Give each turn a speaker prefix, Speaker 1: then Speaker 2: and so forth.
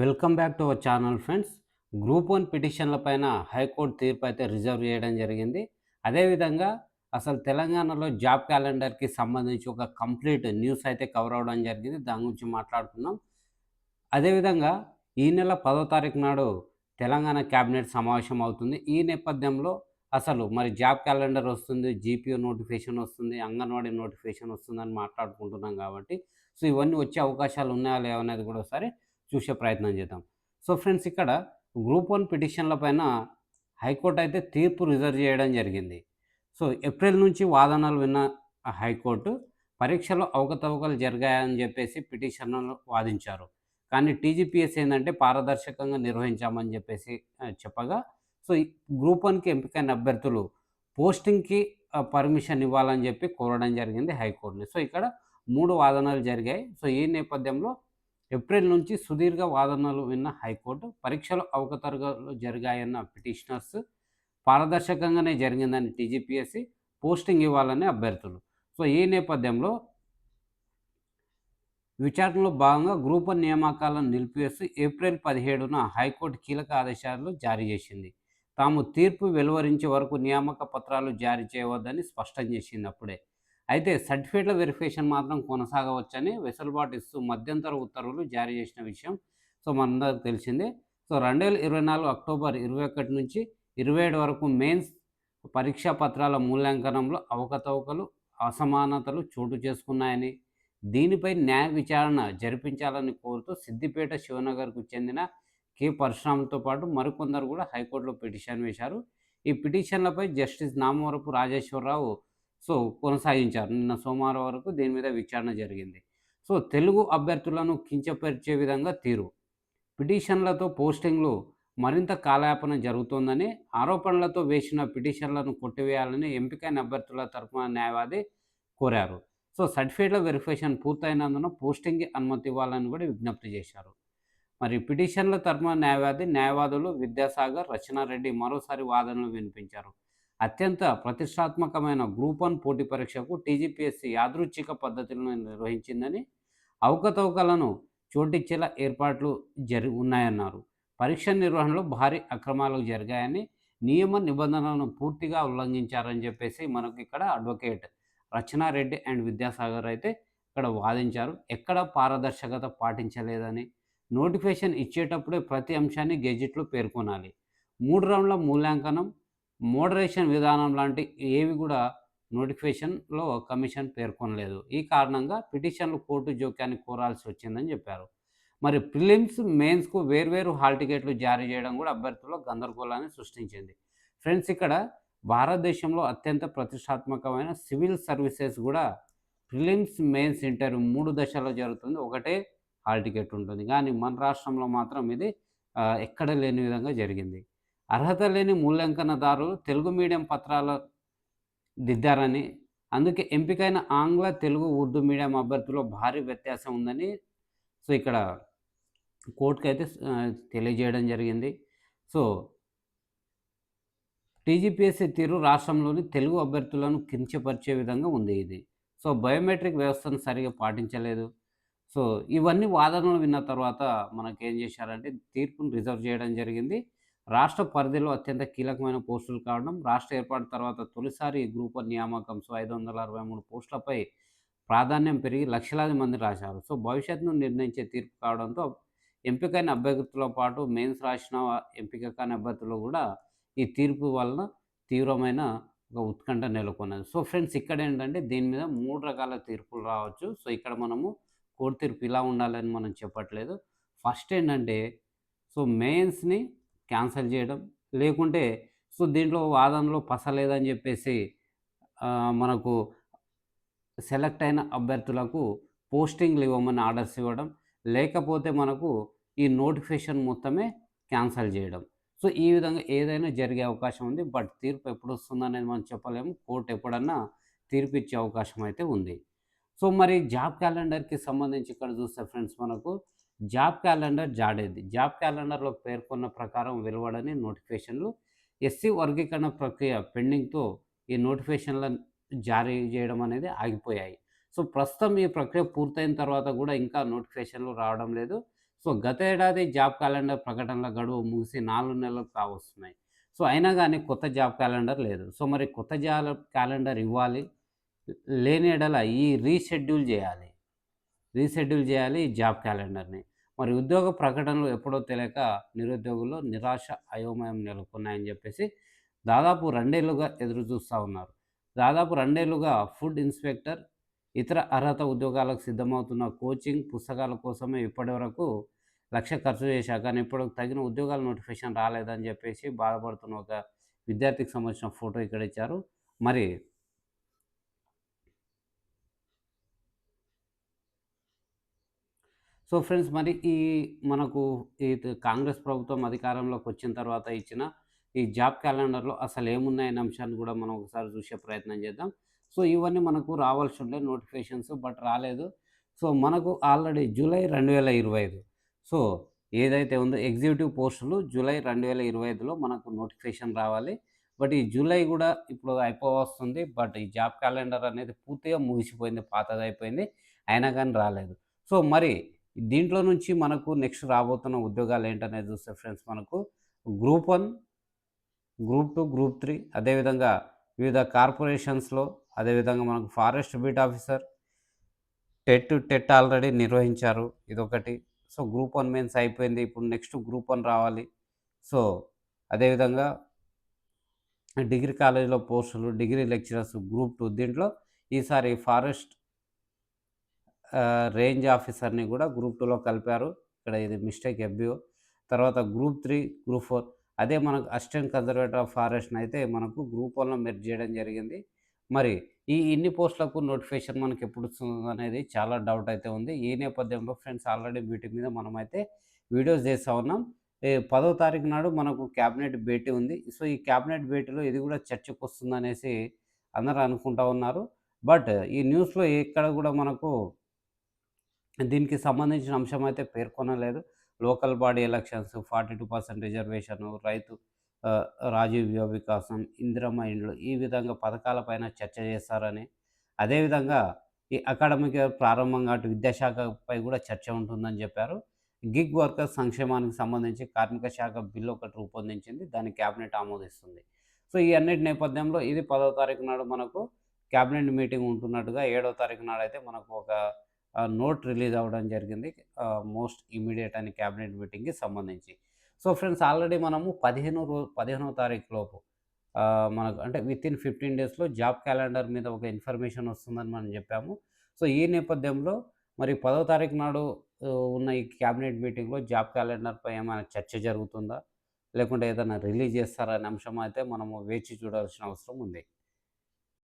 Speaker 1: Welcome back to our channel friends. Group one పిటిషన్ల పైన high court తీర్పు అయితే రిజర్వ్ చేయడం జరిగింది. అదేవిధంగా అసలు తెలంగాణలో జాబ్ క్యాలెండర్కి సంబంధించి ఒక కంప్లీట్ న్యూస్ అయితే కవర్ అవ్వడం జరిగింది. దాని గురించి మాట్లాడుకుందాం. అదేవిధంగా ఈ నెల పదో తారీఖు నాడు తెలంగాణ క్యాబినెట్ సమావేశం అవుతుంది. ఈ నేపథ్యంలో అసలు మరి జాబ్ క్యాలెండర్ వస్తుంది జీపీఓ నోటిఫికేషన్ వస్తుంది అంగన్వాడీ నోటిఫికేషన్ వస్తుందని మాట్లాడుకుంటున్నాం కాబట్టి. సో ఇవన్నీ వచ్చే అవకాశాలు ఉన్నాయా లేవనేది కూడా ఒకసారి చూసే ప్రయత్నం చేద్దాం. సో ఫ్రెండ్స్ ఇక్కడ గ్రూప్ వన్ పిటిషన్ల పైన హైకోర్టు అయితే తీర్పు రిజర్వ్ చేయడం జరిగింది. సో ఏప్రిల్ నుంచి వాదనలు విన్న హైకోర్టు పరీక్షలో అవకతవకలు జరిగాయని చెప్పేసి పిటిషన్లు వాదించారు. కానీ టీజీపీఎస్ ఏంటంటే పారదర్శకంగా నిర్వహించామని చెప్పేసి చెప్పగా సో గ్రూప్ వన్కి ఎంపికైన అభ్యర్థులు పోస్టింగ్కి పర్మిషన్ ఇవ్వాలని చెప్పి కోరడం జరిగింది హైకోర్టుని. సో ఇక్కడ మూడు వాదనలు జరిగాయి. సో ఈ నేపథ్యంలో ఏప్రిల్ నుంచి సుదీర్ఘ వాదనలు విన్న హైకోర్టు పరీక్షలు అవకతవకలు జరిగాయన్న పిటిషనర్స్ పారదర్శకంగానే జరిగిందని టీజీపీఎస్సి పోస్టింగ్ ఇవ్వాలని అభ్యర్థులు. సో ఈ నేపథ్యంలో విచారణలో భాగంగా గ్రూప్ నియామకాలను నిలిపివేస్తూ ఏప్రిల్ పదిహేడున హైకోర్టు కీలక ఆదేశాలు జారీ చేసింది. తాము తీర్పు వెలువరించే వరకు నియామక పత్రాలు జారీ చేయవద్దని స్పష్టం చేసింది అప్పుడే. అయితే సర్టిఫికేట్ల వెరిఫికేషన్ మాత్రం కొనసాగవచ్చని వెసులుబాటు ఇస్తూ మధ్యంతర ఉత్తర్వులు జారీ చేసిన విషయం సో మనందరికి తెలిసిందే. సో రెండు వేల ఇరవై నాలుగు అక్టోబర్ ఇరవై ఒకటి నుంచి ఇరవై ఏడు వరకు మెయిన్స్ పరీక్షా పత్రాల మూల్యాంకనంలో అవకతవకలు అసమానతలు చోటు చేసుకున్నాయని దీనిపై న్యాయ విచారణ జరిపించాలని కోరుతూ సిద్దిపేట శివనగర్కు చెందిన కె. పరశురామ్తో పాటు మరికొందరు కూడా హైకోర్టులో పిటిషన్ వేశారు. ఈ పిటిషన్లపై జస్టిస్ నామవరపు రాజేశ్వరరావు సో కొనసాగించారు. నిన్న సోమవారం వరకు దీని మీద విచారణ జరిగింది. సో తెలుగు అభ్యర్థులను కించపరిచే విధంగా తీరు. పిటిషన్లతో పోస్టింగ్లు మరింత కాలయాపన జరుగుతోందని ఆరోపణలతో వేసిన పిటిషన్లను కొట్టివేయాలని ఎంపికైన అభ్యర్థుల తరఫున న్యాయవాది కోరారు. సో సర్టిఫికేట్ల వెరిఫికేషన్ పూర్తయినందున పోస్టింగ్కి అనుమతి ఇవ్వాలని కూడా విజ్ఞప్తి చేశారు. మరి పిటిషన్ల తరఫున న్యాయవాది న్యాయవాదులు విద్యాసాగర్ రచనారెడ్డి మరోసారి వాదనలు వినిపించారు. అత్యంత ప్రతిష్టాత్మకమైన గ్రూప్ వన్ పోటీ పరీక్షకు టీజీపీఎస్సీ యాదృచ్ఛిక పద్ధతులను నిర్వహించిందని అవకతవకలను చోటిచ్చేలా ఏర్పాట్లు జరి ఉన్నాయన్నారు. పరీక్ష నిర్వహణలో భారీ అక్రమాలు జరిగాయని నియమ నిబంధనలను పూర్తిగా ఉల్లంఘించారని చెప్పేసి మనకి ఇక్కడ అడ్వకేట్ రచనారెడ్డి అండ్ విద్యాసాగర్ అయితే ఇక్కడ వాదించారు. ఎక్కడ పారదర్శకత పాటించలేదని నోటిఫికేషన్ ఇచ్చేటప్పుడే ప్రతి అంశాన్ని గెజిట్లో పేర్కొనాలి. మూడు రౌండ్ల మూల్యాంకనం మోడరేషన్ విధానం లాంటి ఏవి కూడా నోటిఫికేషన్లో కమిషన్ పేర్కొనలేదు. ఈ కారణంగా పిటిషన్లు కోర్టు జోక్యాన్ని కోరాల్సి వచ్చిందని చెప్పారు. మరి ప్రిలిమ్స్ మెయిన్స్కు వేర్వేరు హాల్ టికెట్లు జారీ చేయడం కూడా అభ్యర్థుల్లో గందరగోళాన్ని సృష్టించింది. ఫ్రెండ్స్ ఇక్కడ భారతదేశంలో అత్యంత ప్రతిష్టాత్మకమైన సివిల్ సర్వీసెస్ కూడా ప్రిలిమ్స్ మెయిన్స్ ఇంటర్వ్యూ మూడు దశల్లో జరుగుతుంది. ఒకటే హాల్ టికెట్ ఉంటుంది. కానీ మన రాష్ట్రంలో మాత్రం ఇది ఎక్కడ లేని విధంగా జరిగింది. అర్హత లేని మూల్యాంకనదారులు తెలుగు మీడియం పత్రాల దిద్దారని అందుకే ఎంపికైన ఆంగ్ల తెలుగు ఉర్దూ మీడియం అభ్యర్థుల్లో భారీ వ్యత్యాసం ఉందని సో ఇక్కడ కోర్టుకి అయితే తెలియజేయడం జరిగింది. సో టీజీపీఎస్సీ తీరు రాష్ట్రంలోని తెలుగు అభ్యర్థులను కించపరిచే విధంగా ఉంది ఇది. సో బయోమెట్రిక్ వ్యవస్థను సరిగా పాటించలేదు. సో ఇవన్నీ వాదనలు విన్న తర్వాత మనకేం చేశారంటే తీర్పును రిజర్వ్ చేయడం జరిగింది. రాష్ట్ర పరిధిలో అత్యంత కీలకమైన పోస్టులు కావడం రాష్ట్ర ఏర్పాటు తర్వాత తొలిసారి గ్రూప్ వన్ నియామకం సో ఐదు వందల అరవై మూడు పోస్టులపై ప్రాధాన్యం పెరిగి లక్షలాది మంది రాశారు. సో భవిష్యత్తును నిర్ణయించే తీర్పు కావడంతో ఎంపికైన అభ్యర్థులతో పాటు మెయిన్స్ రాసిన ఎంపిక కాని అభ్యర్థులు కూడా ఈ తీర్పు వలన తీవ్రమైన ఒక ఉత్కంఠ నెలకొన్నది. సో ఫ్రెండ్స్ ఇక్కడ ఏంటంటే దీని మీద మూడు రకాల తీర్పులు రావచ్చు. సో ఇక్కడ మనము కోర్టు తీర్పు ఇలా ఉండాలని మనం చెప్పట్లేదు. ఫస్ట్ ఏంటంటే సో మెయిన్స్ని క్యాన్సిల్ చేయడం. లేకుంటే సో దీంట్లో వాదనలో పసలేదని చెప్పేసి మనకు సెలెక్ట్ అయిన అభ్యర్థులకు పోస్టింగ్లు ఇవ్వమని ఆర్డర్స్ ఇవ్వడం. లేకపోతే మనకు ఈ నోటిఫికేషన్ మొత్తమే క్యాన్సిల్ చేయడం. సో ఈ విధంగా ఏదైనా జరిగే అవకాశం ఉంది. బట్ తీర్పు ఎప్పుడు వస్తుందనేది మనం చెప్పలేము. కోర్టు ఎప్పుడన్నా తీర్పు ఇచ్చే అవకాశం అయితే ఉంది. సో మరి జాబ్ క్యాలెండర్కి సంబంధించి ఇక్కడ చూస్తే ఫ్రెండ్స్ మనకు జాబ్ క్యాలెండర్ జాడేది జాబ్ క్యాలెండర్లో పేర్కొన్న ప్రకారం వెలువడని నోటిఫికేషన్లు ఎస్సీ వర్గీకరణ ప్రక్రియ పెండింగ్తో ఈ నోటిఫికేషన్ల జారీ చేయడం అనేది ఆగిపోయాయి సో ప్రస్తుతం ఈ ప్రక్రియ పూర్తయిన తర్వాత కూడా ఇంకా నోటిఫికేషన్లు రావడం లేదు సో గత ఏడాది జాబ్ క్యాలెండర్ ప్రకటనల గడువు ముగిసి నాలుగు నెలలు కావస్తున్నాయి. సో అయినా కానీ కొత్త జాబ్ క్యాలెండర్ లేదు. సో మరి కొత్త జాబ్ క్యాలెండర్ ఇవ్వాలి. లేని ఎడల ఈ రీషెడ్యూల్ చేయాలి రీషెడ్యూల్ చేయాలి ఈ జాబ్ క్యాలెండర్‌ని. మరి ఉద్యోగ ప్రకటనలు ఎప్పుడో తెలియక నిరుద్యోగుల్లో నిరాశ, అయోమయం నెలకొన్నాయని చెప్పేసి దాదాపు రెండేళ్ళుగా ఎదురు చూస్తూ ఉన్నారు. దాదాపు రెండేళ్ళుగా ఫుడ్ ఇన్స్‌పెక్టర్, ఇతర అర్హత ఉద్యోగాలకు సిద్ధమవుతున్న కోచింగ్, పుస్తకాల కోసమే ఇప్పటివరకు లక్ష ఖర్చు చేశా కానీ ఇప్పుడు తగిన ఉద్యోగాల నోటిఫికేషన్ రాలేదని చెప్పేసి బాధపడుతున్న ఒక విద్యార్థికి సంబంధించిన ఫోటో ఇక్కడ ఇచ్చారు. మరి సో ఫ్రెండ్స్ మరి ఈ మనకు ఈ కాంగ్రెస్ ప్రభుత్వం అధికారంలోకి వచ్చిన తర్వాత ఇచ్చిన ఈ జాబ్ క్యాలెండర్‌లో అసలేమున్నాయనే అంశాన్ని కూడా మనం ఒకసారి చూసే ప్రయత్నం చేద్దాం. సో ఇవన్నీ మనకు రావాల్సి ఉండే నోటిఫికేషన్స్ బట్ రాలేదు. సో మనకు ఆల్రెడీ జూలై 2025 సో ఏదైతే ఉందో ఎగ్జిక్యూటివ్ పోస్టులు జూలై 2025లో మనకు నోటిఫికేషన్ రావాలి. బట్ ఈ జూలై కూడా ఇప్పుడు అయిపోవస్తుంది. బట్ ఈ జాబ్ క్యాలెండర్ అనేది పూర్తిగా ముగిసిపోయింది. పాతదయిపోయింది. అయినా కానీ రాలేదు. సో మరి దీంట్లో నుంచి మనకు నెక్స్ట్ రాబోతున్న ఉద్యోగాలేంటనేది చూస్తే ఫ్రెండ్స్ మనకు group one group two group three అదేవిధంగా వివిధ కార్పొరేషన్స్‌లో అదేవిధంగా మనకు forest beat officer TET, TET already నిర్వహించారు. ఇదొకటి. సో గ్రూప్ వన్ మెయిన్స్ అయిపోయింది. ఇప్పుడు నెక్స్ట్ గ్రూప్ వన్ రావాలి. సో అదేవిధంగా డిగ్రీ కాలేజ్‌లో పోస్టులు, డిగ్రీ లెక్చరర్స్ గ్రూప్ టూ దీంట్లో ఈసారి ఫారెస్ట్ రేంజ్ ఆఫీసర్‌ని కూడా గ్రూప్ టూలో కలిపారు. ఇక్కడ ఇది మిస్టేక్ ఎఫ్‌బీఓ. తర్వాత గ్రూప్ త్రీ గ్రూప్ ఫోర్ అదే మనకు అసిస్టెంట్ కన్జర్వేటర్ ఆఫ్ ఫారెస్ట్‌నయితే మనకు గ్రూప్ వన్లో మెర్జ్ చేయడం జరిగింది. మరి ఈ ఇన్ని పోస్టులకు నోటిఫికేషన్ మనకి ఎప్పుడు వస్తుందో అనేది చాలా డౌట్ అయితే ఉంది. ఈ నేపథ్యంలో ఫ్రెండ్స్ ఆల్రెడీ వీటి మీద మనమైతే వీడియోస్ చేస్తా ఉన్నాం. పదో తారీఖు నాడు మనకు క్యాబినెట్ భేటీ ఉంది. సో ఈ క్యాబినెట్ భేటీలో ఇది కూడా చర్చకు వస్తుంది అనేసి అందరూ అనుకుంటా ఉన్నారు. బట్ ఈ న్యూస్‌లో ఎక్కడ కూడా మనకు దీనికి సంబంధించిన అంశం అయితే పేర్కొనలేదు. లోకల్ బాడీ ఎలక్షన్స్, 42% రిజర్వేషను, రైతు రాజీవ్ యువ వికాసం, ఇందిరమ్మ ఇండ్లు ఈ విధంగా పథకాలపైన చర్చ చేస్తారని, అదేవిధంగా ఈ అకాడమిక్ ప్రారంభంగా అటు విద్యాశాఖపై కూడా చర్చ ఉంటుందని చెప్పారు గిగ్ వర్కర్స్ సంక్షేమానికి సంబంధించి కార్మిక శాఖ బిల్లు ఒకటి రూపొందించింది. దాన్ని క్యాబినెట్ ఆమోదిస్తుంది. సో ఈ అన్నిటి నేపథ్యంలో ఇది పదో తారీఖు నాడు మనకు క్యాబినెట్ మీటింగ్ ఉంటున్నట్టుగా ఏడో తారీఖు నాడు అయితే మనకు ఒక నోట్ రిలీజ్ అవ్వడం జరిగింది. మోస్ట్ ఇమీడియట్ అని క్యాబినెట్ మీటింగ్‌కి సంబంధించి. సో ఫ్రెండ్స్ ఆల్రెడీ మనము పదిహేను రోజు పదిహేనో తారీఖు లోపు మనకు అంటే వితిన్ 15 డేస్‌లో జాబ్ క్యాలెండర్ మీద ఒక ఇన్ఫర్మేషన్ వస్తుందని మనం చెప్పాము సో ఈ నేపథ్యంలో మరి పదో తారీఖు నాడు ఉన్న ఈ క్యాబినెట్ మీటింగ్‌లో జాబ్ క్యాలెండర్‌పై ఏమైనా చర్చ జరుగుతుందా? లేకుంటే ఏదైనా రిలీజ్ చేస్తారా అనే అంశం అయితే మనము వేచి చూడాల్సిన అవసరం ఉంది.